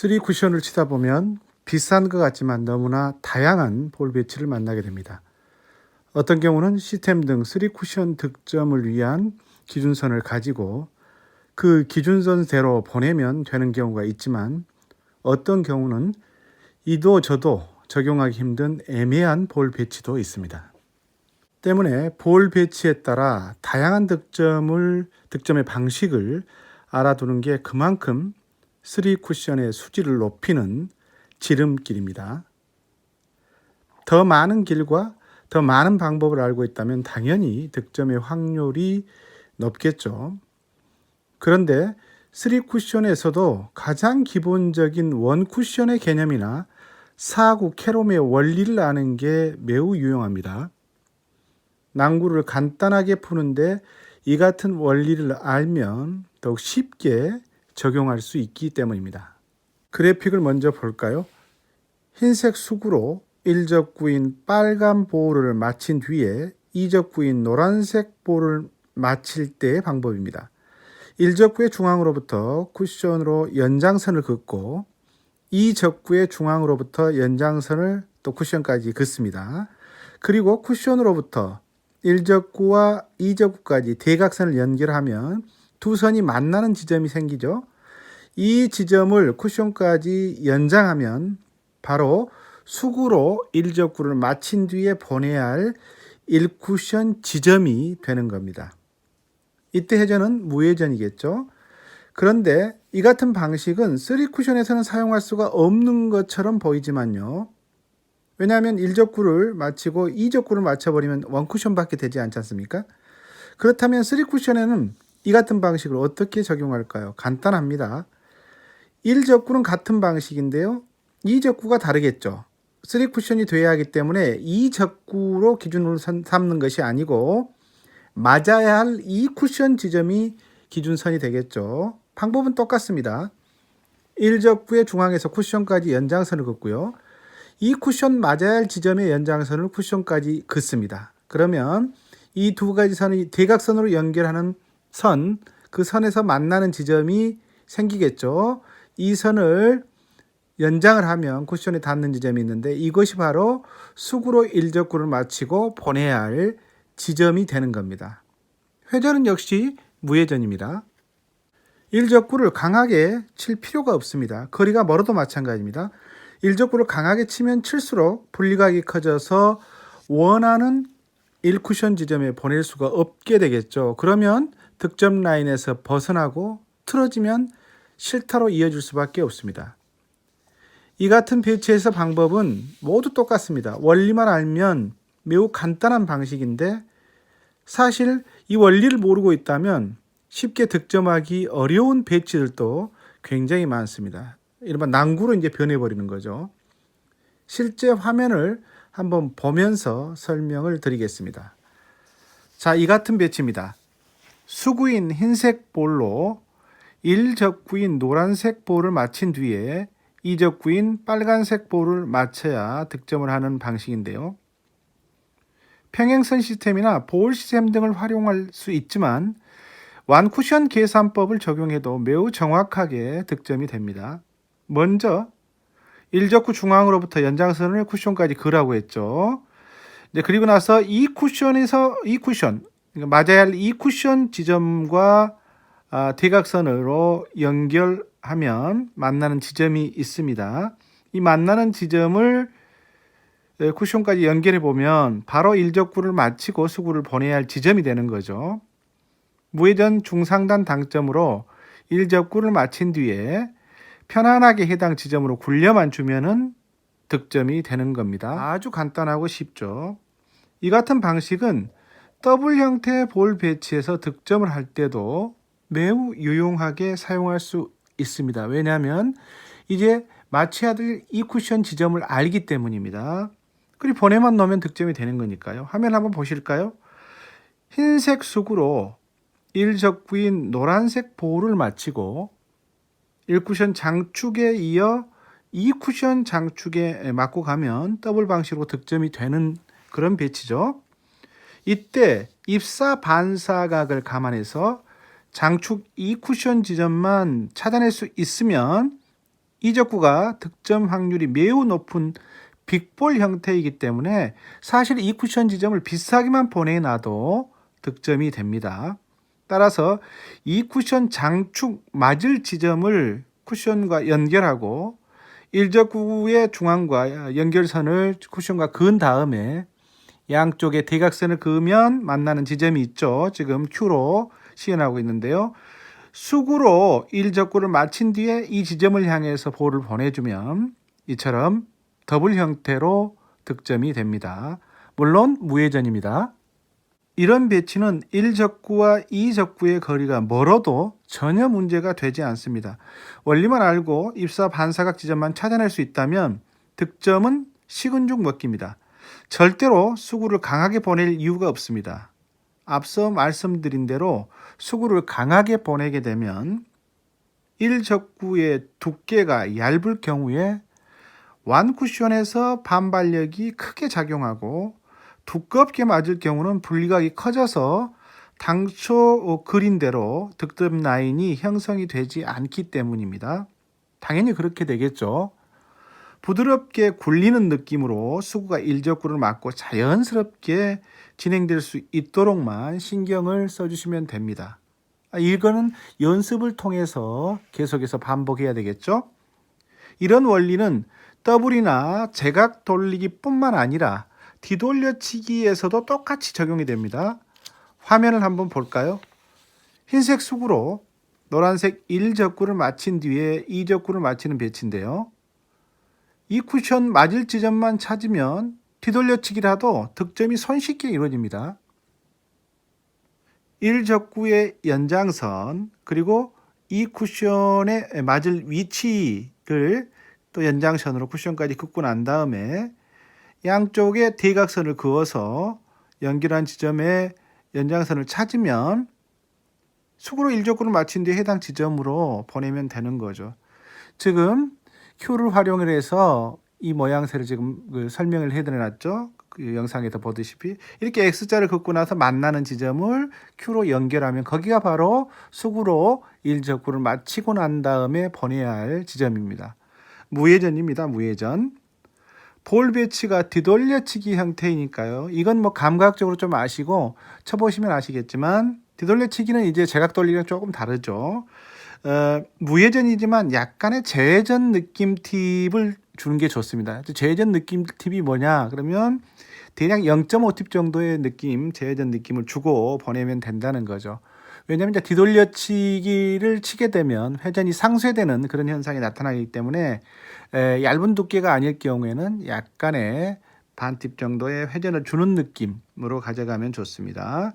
3 쿠션을 치다 보면 비싼 것 같지만 너무나 다양한 볼 배치를 만나게 됩니다. 어떤 경우는 시스템 등 3 쿠션 득점을 위한 기준선을 가지고 그 기준선대로 보내면 되는 경우가 있지만 어떤 경우는 이도 저도 적용하기 힘든 애매한 볼 배치도 있습니다. 때문에 볼 배치에 따라 다양한 득점을 득점의 방식을 알아두는 게 그만큼 3 쿠션의 수지를 높이는 지름길입니다. 더 많은 길과 더 많은 방법을 알고 있다면 당연히 득점의 확률이 높겠죠. 그런데 3 쿠션에서도 가장 기본적인 원 쿠션의 개념이나 사구 캐롬의 원리를 아는 게 매우 유용합니다. 난구를 간단하게 푸는데 이 같은 원리를 알면 더욱 쉽게 적용할 수 있기 때문입니다. 그래픽을 먼저 볼까요? 흰색 수구로 일적구인 빨간 볼을 맞힌 뒤에 이적구인 노란색 볼을 맞힐 때의 방법입니다. 일적구의 중앙으로부터 쿠션으로 연장선을 긋고 이적구의 중앙으로부터 연장선을 또 쿠션까지 긋습니다. 그리고 쿠션으로부터 1적구와 2적구까지 대각선을 연결하면 두 선이 만나는 지점이 생기죠. 이 지점을 쿠션까지 연장하면 바로 수구로 1적구를 마친 뒤에 보내야 할 1쿠션 지점이 되는 겁니다. 이때 회전은 무회전이겠죠. 그런데 이 같은 방식은 3쿠션에서는 사용할 수가 없는 것처럼 보이지만요. 왜냐하면 1적구를 마치고 2적구를 맞춰버리면 원쿠션밖에 되지 않지 않습니까? 그렇다면 3쿠션에는 이 같은 방식을 어떻게 적용할까요? 간단합니다. 1적구는 같은 방식인데요. 2적구가 다르겠죠. 3쿠션이 돼야 하기 때문에 2적구로 기준으로 삼는 것이 아니고 맞아야 할 2쿠션 지점이 기준선이 되겠죠. 방법은 똑같습니다. 1적구의 중앙에서 쿠션까지 연장선을 긋고요. 이 쿠션 맞아야 할 지점의 연장선을 쿠션까지 긋습니다. 그러면 이 두 가지 선이 대각선으로 연결하는 선, 그 선에서 만나는 지점이 생기겠죠. 이 선을 연장을 하면 쿠션에 닿는 지점이 있는데 이것이 바로 수구로 일적구를 마치고 보내야 할 지점이 되는 겁니다. 회전은 역시 무회전입니다. 일적구를 강하게 칠 필요가 없습니다. 거리가 멀어도 마찬가지입니다. 일적구를 강하게 치면 칠수록 분리각이 커져서 원하는 1쿠션 지점에 보낼 수가 없게 되겠죠. 그러면 득점 라인에서 벗어나고 틀어지면 실타로 이어질 수밖에 없습니다. 이 같은 배치에서 방법은 모두 똑같습니다. 원리만 알면 매우 간단한 방식인데 사실 이 원리를 모르고 있다면 쉽게 득점하기 어려운 배치들도 굉장히 많습니다. 이른바 난구로 이제 변해버리는 거죠. 실제 화면을 한번 보면서 설명을 드리겠습니다. 자, 이 같은 배치입니다. 수구인 흰색 볼로 1적구인 노란색 볼을 맞힌 뒤에 2적구인 빨간색 볼을 맞춰야 득점을 하는 방식인데요. 평행선 시스템이나 볼 시스템 등을 활용할 수 있지만 완쿠션 계산법을 적용해도 매우 정확하게 득점이 됩니다. 먼저 1적구 중앙으로부터 연장선을 쿠션까지 그라고 했죠. 이제 그리고 나서 이 쿠션에서 이 쿠션 그러니까 맞아야 할 이 쿠션 지점과 아, 대각선으로 연결하면 만나는 지점이 있습니다. 이 만나는 지점을 쿠션까지 연결해 보면 바로 일적구를 마치고 수구를 보내야 할 지점이 되는 거죠. 무회전 중상단 당점으로 일적구를 마친 뒤에 편안하게 해당 지점으로 굴려만 주면은 득점이 되는 겁니다. 아주 간단하고 쉽죠. 이 같은 방식은 더블 형태의 볼 배치에서 득점을 할 때도 매우 유용하게 사용할 수 있습니다. 왜냐하면 이제 될이 쿠션 지점을 알기 때문입니다. 그리고 보내만 넣으면 득점이 되는 거니까요. 화면 한번 보실까요? 흰색 수구로 1적구인 노란색 볼을 맞히고 1쿠션 장축에 이어 2쿠션 장축에 맞고 가면 더블 방식으로 득점이 되는 그런 배치죠. 이때 입사 반사각을 감안해서 장축 2쿠션 지점만 찾아낼 수 있으면 이적구가 득점 확률이 매우 높은 빅볼 형태이기 때문에 사실 이 쿠션 지점을 비싸게만 보내놔도 득점이 됩니다. 따라서 이 쿠션 장축 맞을 지점을 쿠션과 연결하고 일적구의 중앙과 연결선을 쿠션과 그은 다음에 양쪽에 대각선을 그으면 만나는 지점이 있죠. 지금 Q로 시연하고 있는데요. 수구로 일적구를 마친 뒤에 이 지점을 향해서 볼을 보내주면 이처럼 더블 형태로 득점이 됩니다. 물론 무회전입니다. 이런 배치는 1적구와 2적구의 거리가 멀어도 전혀 문제가 되지 않습니다. 원리만 알고 입사 반사각 지점만 찾아낼 수 있다면 득점은 식은 죽 먹기입니다. 절대로 수구를 강하게 보낼 이유가 없습니다. 앞서 말씀드린 대로 수구를 강하게 보내게 되면 1적구의 두께가 얇을 경우에 완 쿠션에서 반발력이 크게 작용하고 두껍게 맞을 경우는 분리각이 커져서 당초 그린 대로 득점 라인이 형성이 되지 않기 때문입니다. 당연히 그렇게 되겠죠. 부드럽게 굴리는 느낌으로 수구가 일적구를 맞고 자연스럽게 진행될 수 있도록만 신경을 써주시면 됩니다. 아, 이거는 연습을 통해서 계속해서 반복해야 되겠죠. 이런 원리는 더블이나 제각 돌리기 뿐만 아니라 뒤돌려치기에서도 똑같이 적용이 됩니다. 화면을 한번 볼까요? 흰색 수구로 노란색 1적구를 마친 뒤에 2적구를 마치는 배치인데요. 이 쿠션 맞을 지점만 찾으면 뒤돌려치기라도 득점이 손쉽게 이루어집니다. 1적구의 연장선 그리고 이 쿠션에 맞을 위치를 또 연장선으로 쿠션까지 긋고 난 다음에 양쪽에 대각선을 그어서 연결한 지점에 연장선을 찾으면 수구로 일적구를 마친 뒤에 해당 지점으로 보내면 되는 거죠. 지금 Q를 활용을 해서 이 모양새를 지금 그 설명을 해드려놨죠. 그 영상에서 보듯이 이렇게 X자를 긋고 나서 만나는 지점을 Q로 연결하면 거기가 바로 수구로 일적구를 마치고 난 다음에 보내야 할 지점입니다. 무회전입니다. 무회전. 볼 배치가 뒤돌려치기 형태이니까요. 이건 뭐 감각적으로 좀 아시고 쳐보시면 아시겠지만 뒤돌려치기는 이제 제각 돌리기랑 조금 다르죠. 어, 무회전이지만 약간의 재회전 느낌 팁을 주는 게 좋습니다. 재회전 느낌 팁이 뭐냐? 그러면 대략 0.5팁 정도의 느낌, 재회전 느낌을 주고 보내면 된다는 거죠. 왜냐하면 이제 뒤돌려치기를 치게 되면 회전이 상쇄되는 그런 현상이 나타나기 때문에 에, 얇은 두께가 아닐 경우에는 약간의 반팁 정도의 회전을 주는 느낌으로 가져가면 좋습니다.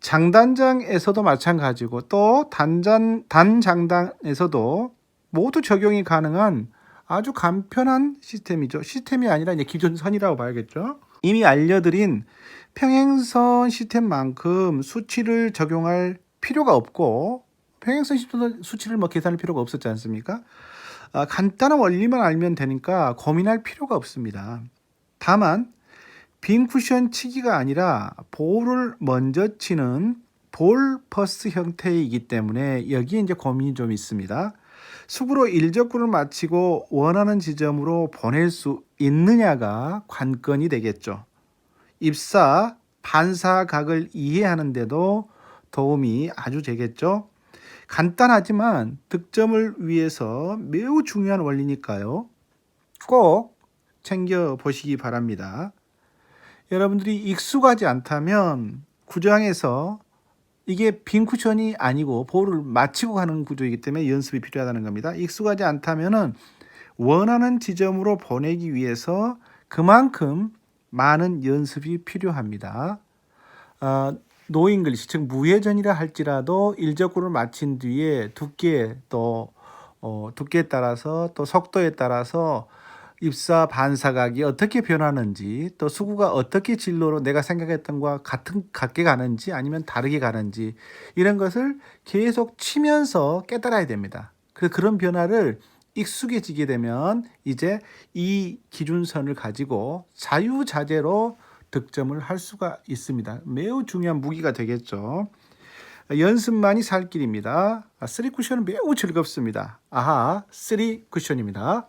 장단장에서도 마찬가지고 또 단장 단장단에서도 모두 적용이 가능한 아주 간편한 시스템이죠. 시스템이 아니라 이제 기존선이라고 봐야겠죠. 이미 알려드린 평행선 시스템만큼 수치를 적용할 필요가 없고 평행선 시스템 수치를 뭐 계산할 필요가 없었지 않습니까? 아, 간단한 원리만 알면 되니까 고민할 필요가 없습니다. 다만 빈 쿠션 치기가 아니라 볼을 먼저 치는 볼 퍼스 형태이기 때문에 여기에 이제 고민이 좀 있습니다. 수구로 일적구를 마치고 원하는 지점으로 보낼 수 있느냐가 관건이 되겠죠. 입사 반사각을 이해하는데도 도움이 아주 되겠죠. 간단하지만 득점을 위해서 매우 중요한 원리니까요. 꼭 챙겨 보시기 바랍니다. 여러분들이 익숙하지 않다면 구장에서 이게 빈 쿠션이 아니고 볼을 맞히고 가는 구조이기 때문에 연습이 필요하다는 겁니다. 익숙하지 않다면은 원하는 지점으로 보내기 위해서 그만큼 많은 연습이 필요합니다. 어, 노잉글리시 즉 무회전이라 할지라도 일적구를 마친 뒤에 두께 또 어, 두께에 따라서 또 속도에 따라서 입사 반사각이 어떻게 변하는지 또 수구가 어떻게 진로로 내가 생각했던 것과 같은 같게 가는지 아니면 다르게 가는지 이런 것을 계속 치면서 깨달아야 됩니다. 그 그런 변화를 익숙해지게 되면 이제 이 기준선을 가지고 자유자재로 득점을 할 수가 있습니다. 매우 중요한 무기가 되겠죠. 연습만이 살 길입니다. 3 쿠션은 매우 즐겁습니다. 아하, 3 쿠션입니다.